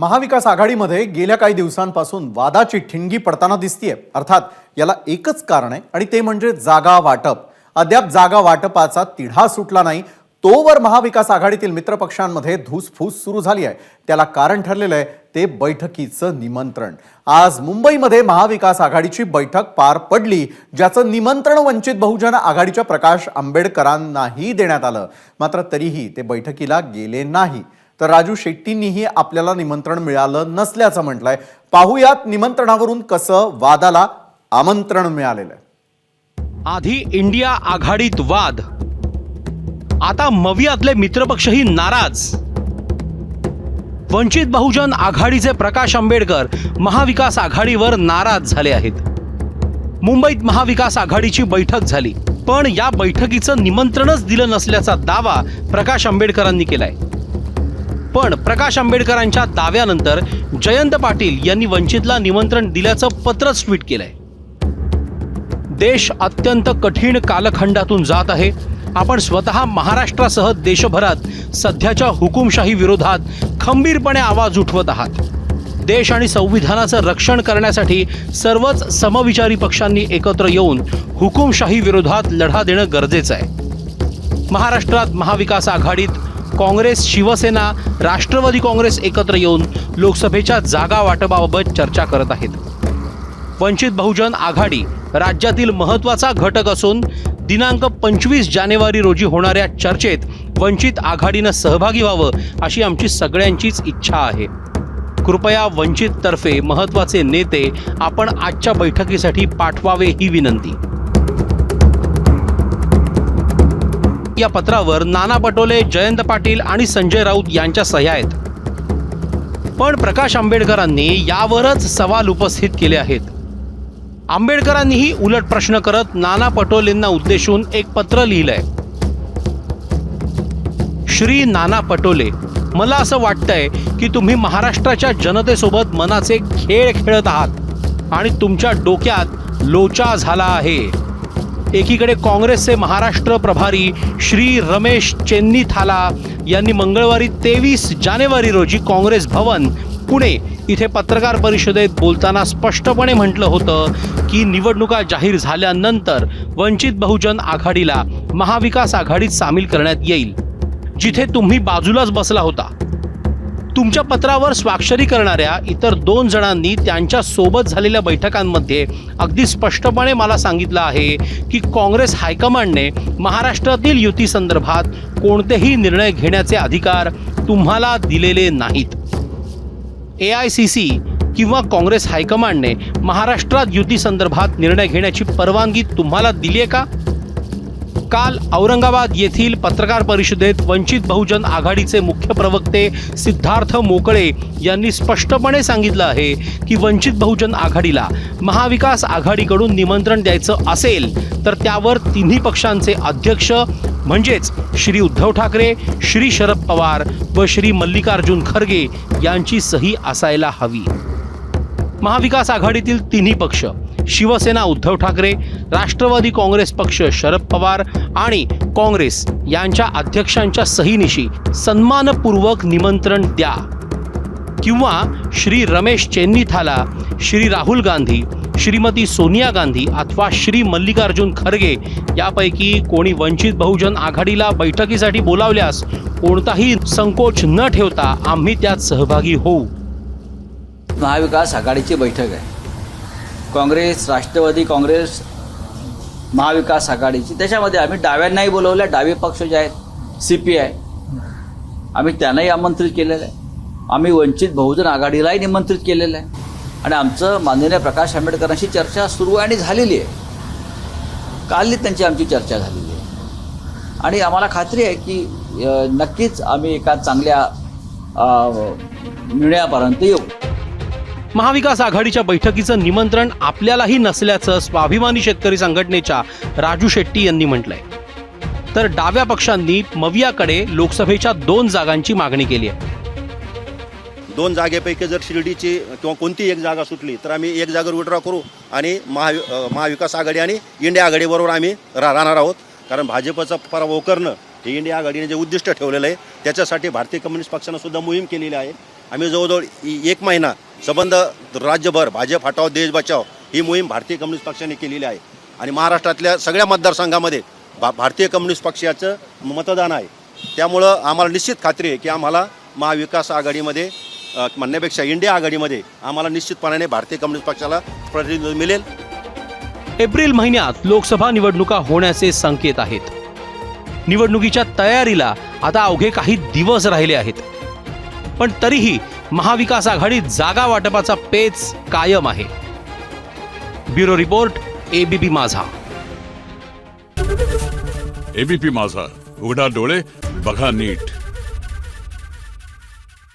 महाविकास आघाडीमध्ये गेल्या काही दिवसांपासून वादाची ठिणगी पडताना दिसतीये. अर्थात याला एकच कारण आहे आणि ते म्हणजे जागा वाटप. अद्याप जागा वाटपाचा तिढा सुटला नाही. तोवर महाविकास आघाडीतील मित्रपक्षांमध्ये धूसफूस सुरू झाली आहे. त्याला कारण ठरलेलं आहे ते बैठकीचं निमंत्रण. आज मुंबईमध्ये महाविकास आघाडीची बैठक पार पडली ज्याचं निमंत्रण वंचित बहुजन आघाडीच्या प्रकाश आंबेडकरांनाही देण्यात आलं. मात्र तरीही ते बैठकीला गेले नाही. तर राजू शेट्टींनीही आपल्याला निमंत्रण मिळालं नसल्याचं म्हटलंय. पाहुयात निमंत्रणावरून कसं वादाला आमंत्रण मिळालेलं आहे. आधी इंडिया आघाडीत वाद. आता मवियातले मित्रपक्षही नाराज. वंचित बहुजन आघाडीचे प्रकाश आंबेडकर महाविकास आघाडीवर नाराज झाले आहेत. मुंबईत महाविकास आघाडीची बैठक झाली. पण या बैठकीचं निमंत्रणच दिलं नसल्याचा दावा प्रकाश आंबेडकरांनी केलाय. पण प्रकाश आंबेडकरांच्या दाव्यानंतर जयंत पाटील यांनी वंचितला निमंत्रण दिल्याचं पत्रच ट्विट केलंय. देश अत्यंत कठीण कालखंडातून जात आहे. आपण स्वतः महाराष्ट्रासह देशभरात सध्याच्या हुकुमशाही विरोधात खंबीरपणे आवाज उठवत आहात. देश आणि संविधानाचं रक्षण करण्यासाठी सर्वच समविचारी पक्षांनी एकत्र येऊन हुकुमशाही विरोधात लढा देणं गरजेचं आहे. महाराष्ट्रात महाविकास आघाडीत काँग्रेस शिवसेना राष्ट्रवादी काँग्रेस एकत्र येऊन लोकसभेच्या जागा वाटपाबाबत चर्चा करत आहेत. वंचित बहुजन आघाडी राज्यातील महत्त्वाचा घटक असून दिनांक पंचवीस जानेवारी रोजी होणाऱ्या चर्चेत वंचित आघाडीनं सहभागी व्हावं अशी आमची सगळ्यांचीच इच्छा आहे. कृपया वंचित तर्फे महत्त्वाचे नेते आपण आजच्या बैठकीसाठी पाठवावे ही विनंती. या पत्रावर नाना पटोले जयंत पाटील आणि संजय राऊत यांच्या सह्या आहेत. पण प्रकाश आंबेडकरांनी यावरच सवाल उपस्थित केले आहेत. आंबेडकरांनीही उलट प्रश्न करत नाना पटोलेंना उद्देशून एक पत्र लिहिलंय. श्री नाना पटोले मला असं वाटतंय की तुम्ही महाराष्ट्राच्या जनतेसोबत मनाचे खेळ खेळत आहात आणि तुमच्या डोक्यात लोचा झाला आहे. एकीकडे काँग्रेसचे महाराष्ट्र प्रभारी श्री रमेश चेन्नीथाला यांनी मंगळवारी तेवीस जानेवारी रोजी काँग्रेस भवन पुणे इथे पत्रकार परिषदेत बोलताना स्पष्टपणे म्हटलं होतं की निवडणुका जाहीर झाल्यानंतर वंचित बहुजन आघाडीला महाविकास आघाडीत सामील करण्यात येईल. जिथे तुम्ही बाजूलाच बसला होता तुमच्या पत्रावर स्वाक्षरी करणाऱ्या इतर दोन जणांनी त्यांच्यासोबत झालेल्या बैठकांमध्ये अगदी स्पष्टपणे मला सांगितलं आहे की काँग्रेस हायकमांडने महाराष्ट्रातील युती संदर्भात कोणतेही निर्णय घेण्याचे अधिकार तुम्हाला दिलेले नाहीत. ए आय सी सी किंवा काँग्रेस हायकमांडने महाराष्ट्रात युती संदर्भात निर्णय घेण्याची परवानगी तुम्हाला दिली आहे का? काल औरंगाबाद येथील पत्रकार परिषदेत वंचित बहुजन आघाडीचे मुख्य प्रवक्ते सिद्धार्थ मोकळे यांनी स्पष्टपणे सांगितलं आहे की वंचित बहुजन आघाडीला महाविकास आघाडीकडून निमंत्रण द्यायचं असेल तर त्यावर तिन्ही पक्षांचे अध्यक्ष म्हणजेच श्री उद्धव ठाकरे श्री शरद पवार व श्री मल्लिकार्जुन खरगे यांची सही असायला हवी. महाविकास आघाडीतील तिन्ही पक्ष शिवसेना उद्धव ठाकरे राष्ट्रवादी काँग्रेस पक्ष शरद पवार आणि काँग्रेस यांच्या अध्यक्षांच्या सहीनिशी सन्मानपूर्वक निमंत्रण द्या. किंवा श्री रमेश चेन्नीथाला श्री राहुल गांधी श्रीमती सोनिया गांधी अथवा श्री मल्लिकार्जुन खरगे यापैकी कोणी वंचित बहुजन आघाडीला बैठकीसाठी बोलावल्यास कोणताही संकोच न ठेवता आम्ही त्यात सहभागी होऊ. महाविकास आघाडीची बैठक आहे. काँग्रेस राष्ट्रवादी काँग्रेस महाविकास आघाडीची. त्याच्यामध्ये आम्ही डाव्यांनाही बोलवलं आहे डावे पक्ष जे आहेत सी पी आय आम्ही त्यांनाही आमंत्रित केलेलं आहे. आम्ही वंचित बहुजन आघाडीलाही निमंत्रित केलेलं आहे. आणि आमचं माननीय प्रकाश आंबेडकरांशी चर्चा सुरू आहे आणि झालेली आहे. कालही त्यांची आमची चर्चा झालेली आहे. आणि आम्हाला खात्री आहे की नक्कीच आम्ही एका चांगल्या निर्णयापर्यंत येऊ. महाविकास आघाडीच्या बैठकीचं निमंत्रण आपल्यालाही नसल्याचं स्वाभिमानी शेतकरी संघटनेच्या राजू शेट्टी यांनी म्हटलंय. तर डाव्या पक्षांनी मवियाकडे लोकसभेच्या दोन जागांची मागणी केली आहे. दोन जागेपैकी जर शिर्डीची किंवा कोणती एक जागा सुटली तर आम्ही एक जागेवर विड्रॉ करू आणि महावि महाविकास आघाडी आणि इंडिया आघाडीबरोबर आम्ही रा राहणार आहोत. कारण भाजपचा पराभव करणं हे इंडिया आघाडीने जे उद्दिष्ट ठेवलेलं आहे त्याच्यासाठी भारतीय कम्युनिस्ट पक्षानं सुद्धा मोहीम केलेली आहे. आम्ही जवळजवळ एक महिना संबंध राज्यभर भाजप हटाव देश बचाव ही मोहीम भारतीय कम्युनिस्ट पक्षाने केलेली आहे. आणि महाराष्ट्रातल्या सगळ्या मतदारसंघामध्ये भा भारतीय कम्युनिस्ट पक्षाचं मतदान आहे. त्यामुळं आम्हाला निश्चित खात्री आहे की आम्हाला महाविकास आघाडीमध्ये म्हणण्यापेक्षा इंडिया आघाडीमध्ये आम्हाला निश्चितपणाने भारतीय कम्युनिस्ट पक्षाला प्रतिनिधित्व मिळेल. एप्रिल महिन्यात लोकसभा निवडणुका होण्याचे संकेत आहेत. निवडणुकीच्या तयारीला आता अवघे काही दिवस राहिले आहेत. पण तरीही महाविकास आघाडीत जागा वाटपाचा पेच कायम आहे. Bureau report ABP Majha. ABP Majha. उघडा डोळे बघा नीट.